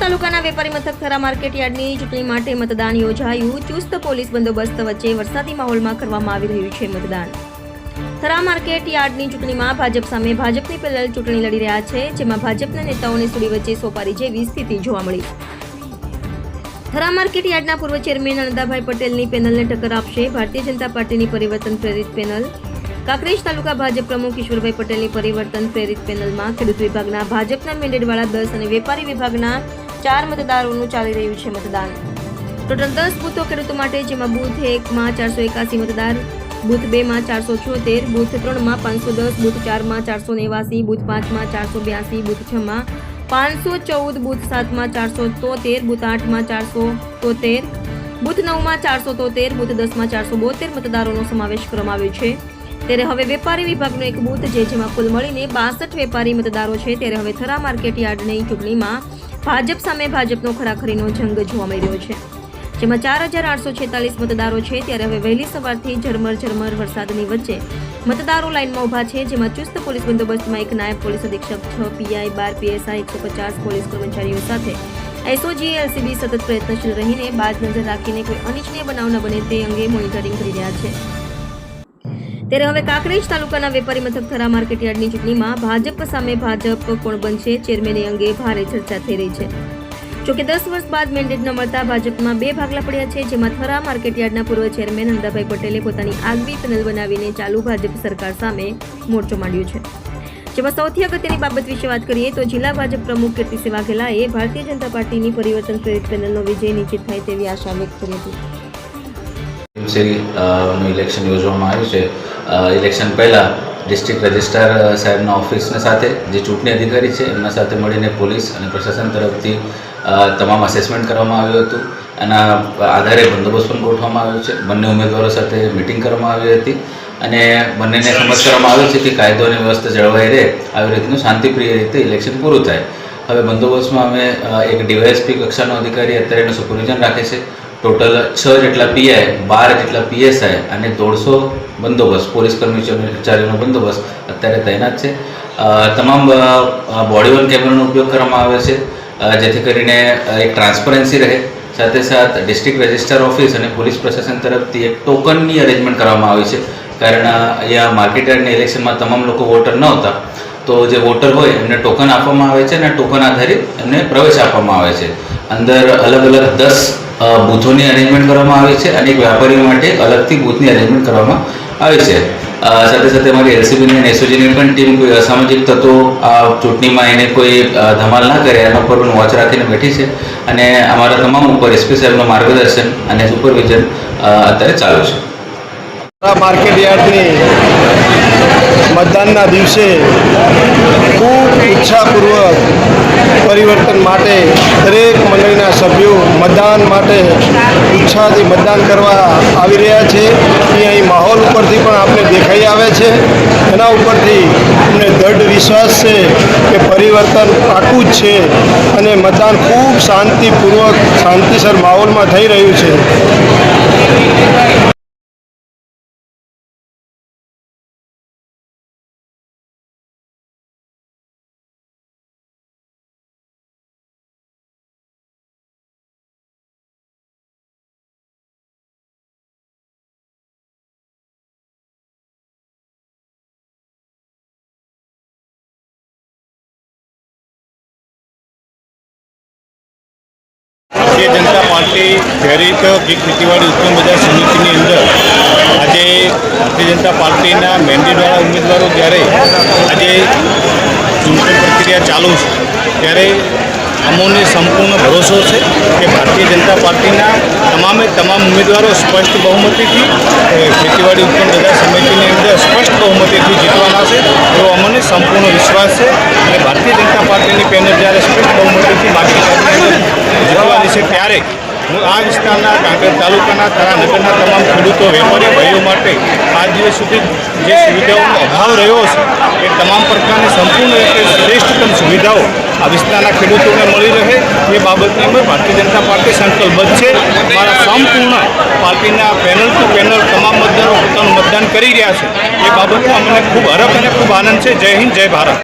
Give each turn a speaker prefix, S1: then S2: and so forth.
S1: તાલુકાના વેપારી મથક થરા માર્કેટ યાર્ડની ચૂંટણી માટે મતદાન યોજાયું. ચુસ્ત પોલીસ બંદોબસ્ત વચ્ચે વરસાદી માહોલમાં કરવામાં આવી રહ્યું છે મતદાન. થરા માર્કેટ યાર્ડની ચૂંટણીમાં ભાજપ સામે ભાજપની પેનલ ચૂંટણી લડી રહ્યા છે, જેમાં ભાજપના નેતાઓની સુડી વચ્ચે સોપારી જેવી સ્થિતિ જોવા મળી. થરા માર્કેટ યાર્ડના પૂર્વ ચેરમેન અનદાભાઈ પટેલની પેનલને ટક્કર આપશે. ભારતીય જનતા પાર્ટીની પરિવર્તન પ્રેરિત પેનલ કાંકરેજ તાલુકા ભાજપ પ્રમુખ ઈશ્વરભાઈ પટેલની પરિવર્તન પ્રેરિત પેનલમાં ખેડૂત વિભાગના ભાજપના મેન્ડેટવાળા દસ અને વેપારી વિભાગના ચાર મતદારોનું ચાલી રહ્યું છે મતદાન. ટોટલ દસ બૂથો ખેડૂતો માટે, જેમાં બૂથ એકમાં ચારસો એકાસી મતદાર, બુથ બેમાં ચારસો છોતેર, બુથ ત્રણમાં પાંચસો દસ, બુથ ચારમાં ચારસો નેવાસી, બુથ પાંચમાં ચારસો બ્યાસી, બુથ છમાં પાંચસો ચૌદ, બુથ સાતમાં ચારસો તોતેર, બુથ આઠમાં ચારસો તોતેર, બુથ નવમાં ચારસો તોતેર, બુથ દસમાં ચારસો બોતેર મતદારોનો સમાવેશ કરવામાં આવ્યો છે. ત્યારે હવે વેપારી વિભાગનો એક બૂથ છે, જેમાં કુલ મળીને બાસઠ વેપારી મતદારો છે. ત્યારે હવે થરા માર્કેટ યાર્ડની ચૂંટણીમાં ભાજપ સામે ભાજપનો ખરાખરીનો જંગ જોવા મળી રહ્યો છે. જેમાં ચાર હજાર આઠસો છેતાલીસ મતદારો છે, ત્યારે હવે વહેલી સવારથી ઝરમર ઝરમર વરસાદની વચ્ચે મતદારો લાઇનમાં ઊભા છે, જેમાં ચુસ્ત પોલીસ બંદોબસ્તમાં એક નાયબ પોલીસ અધિક્ષક, છ પીઆઈ, બાર પીએસઆઈ, એકસો પચાસ પોલીસ કર્મચારીઓ સાથે એસઓજી, એલસીબી સતત પ્રયત્નશીલ રહીને બાદ નજર રાખીને કોઈ અનિચ્છનીય બનાવ ન બને તે અંગે મોનિટરિંગ કરી રહ્યા છે. ત્યારે હવે કાંકરેજ તાલુકાના વેપારી મથક ધરા માર્કેટ યાર્ડની ચૂંટણીમાં ભાજપ સામે ભાજપ કોણ બનશે? ચેરમેન અંગે ભારે ચર્ચા થઈ રહી છે. જોકે દસ વર્ષ બાદ મેન્ડેટ ન મળતા ભાજપમાં બે ભાગલા પડ્યા છે, જેમાં થરા માર્કેટયાર્ડના પૂર્વ ચેરમેન નંદાભાઈ પટેલે પોતાની આગવી પેનલ બનાવીને ચાલુ ભાજપ સરકાર સામે મોરચો માંડ્યો છે. જેમાં સૌથી અગત્યની બાબત વિશે વાત કરીએ તો જિલ્લા ભાજપ પ્રમુખ કીર્તિસિંહ વાઘેલાએ ભારતીય જનતા પાર્ટીની પરિવર્તન પ્રેરિત પેનલનો વિજય નિશ્ચિત થાય તેવી આશા વ્યક્ત કરી હતી.
S2: ઇલેક્શન યોજવામાં આવ્યું છે ઇલેક્શન પહેલાં ડિસ્ટ્રિક્ટ રજિસ્ટ્રાર સાહેબના ઓફિસને સાથે જે ચૂંટણી અધિકારી છે એમના સાથે મળીને પોલીસ અને પ્રશાસન તરફથી તમામ અસેસમેન્ટ કરવામાં આવ્યું હતું. એના આધારે બંદોબસ્ત પણ ગોઠવવામાં આવ્યો છે. બંને ઉમેદવારો સાથે મિટિંગ કરવામાં આવી હતી અને બંનેને સમજ કરવામાં આવ્યો છે કે કાયદો અને વ્યવસ્થા જળવાઈ રહે આવી રીતનું શાંતિપ્રિય રીતે ઇલેક્શન પૂરું થાય. હવે બંદોબસ્તમાં અમે એક ડીવાયએસપી કક્ષાનો અધિકારી અત્યારે એનું સુપરવિઝન રાખે છે. ટોટલ છ જેટલા પીઆઈ, બાર જેટલા પીએસઆઈ અને દોઢસો બંદોબસ્ત, પોલીસ કર્મચારીઓનો બંદોબસ્ત અત્યારે તૈનાત છે. તમામ બોડી વન કેમેરાનો ઉપયોગ કરવામાં આવે છે. જેથી કરીને એક ટ્રાન્સપરન્સી રહે. સાથે સાથ ડિસ્ટ્રિક્ટ રજિસ્ટ્રાર ઓફિસ અને પોલીસ પ્રશાસન તરફથી એક ટોકનની અરેન્જમેન્ટ કરવામાં આવી છે. કારણ અહીંયા માર્કેટ યાર્ડની ઇલેક્શનમાં તમામ લોકો વોટર ન હતા. તો જે વોટર હોય એમને ટોકન આપવામાં આવે છે અને ટોકન આધારિત એમને પ્રવેશ આપવામાં આવે છે. અંદર અલગ અલગ દસ બૂથોની અરેન્જમેન્ટ કરવામાં આવી છે અને એક વ્યાપારીઓ માટે અલગથી બૂથની અરેન્જમેન્ટ કરવામાં આવી છે. સાથે સાથે અમારી એલસીબીની અને એસઓજીની પણ ટીમ કોઈ અસામાજિક તત્વો આ ચૂંટણીમાં એને કોઈ ધમાલ ના કરે એના ઉપર પણ વોચ રાખીને બેઠી છે અને અમારા તમામ ઉપર એસપી સાહેબનું માર્ગદર્શન અને સુપરવિઝન અત્યારે ચાલુ છે.
S3: માર્કેટ યાર્ડની મતદાનના દિવસે ખૂબ ઉત્સાહપૂર્વક પરિવર્તન માટે દરેક મંડળીના સભ્યો મતદાન માટે ઉત્સાહથી મતદાન કરવા આવી રહ્યા છે. એ અહીં માહોલ ઉપરથી પણ આપણે દેખાઈ આવે છે. એના ઉપરથી અમને દૃઢ વિશ્વાસ છે કે પરિવર્તન પાકું જ છે અને મતદાન ખૂબ શાંતિપૂર્વક, શાંતિસર માહોલમાં થઈ રહ્યું છે.
S4: ભારતીય જનતા પાર્ટી દરેક ગીત ખેતીવાડી ઉત્પન્ન બજાર સમિતિની અંદર આજે ભારતીય જનતા પાર્ટીના મેન્ડેટવાળા ઉમેદવારો જ્યારે આજે ચૂંટણી પ્રક્રિયા ચાલુ છે, ત્યારે અમોને સંપૂર્ણ ભરોસો છે કે ભારતીય જનતા પાર્ટીના તમામે તમામ ઉમેદવારો સ્પષ્ટ બહુમતીથી ખેતીવાડી ઉત્પન્ન બજાર સમિતિની અંદર સ્પષ્ટ બહુમતીથી જીતવાના છે. એવો અમને સંપૂર્ણ વિશ્વાસ છે અને ભારતીય જનતા પાર્ટીની પેનલ જ્યારે સ્પષ્ટ બહુમતીથી માર્કેટ જીતવાની છે ત્યારે હું આ વિસ્તારના કાંકરેજ તાલુકાના તારાનગરના તમામ ખેડૂતો વેપારી ભાઈઓ માટે આજ દિવસ સુધી જે સુવિધાઓનો અભાવ રહ્યો છે, એ તમામ પ્રકારની સંપૂર્ણ રીતે શ્રેષ્ઠતમ સુવિધાઓ આ વિસ્તારના ખેડૂતોને મળી રહે. એ બાબતની અમે ભારતીય જનતા પાર્ટી સંકલ્પબદ્ધ છે. મારા સંપૂર્ણ પાર્ટીના પેનલ ટુ પેનલ તમામ મતદારો પોતાનું મતદાન કરી રહ્યા છે. એ બાબતમાં અમને ખૂબ હરખ અને ખૂબ આનંદ છે. જય હિન્દ, જય ભારત.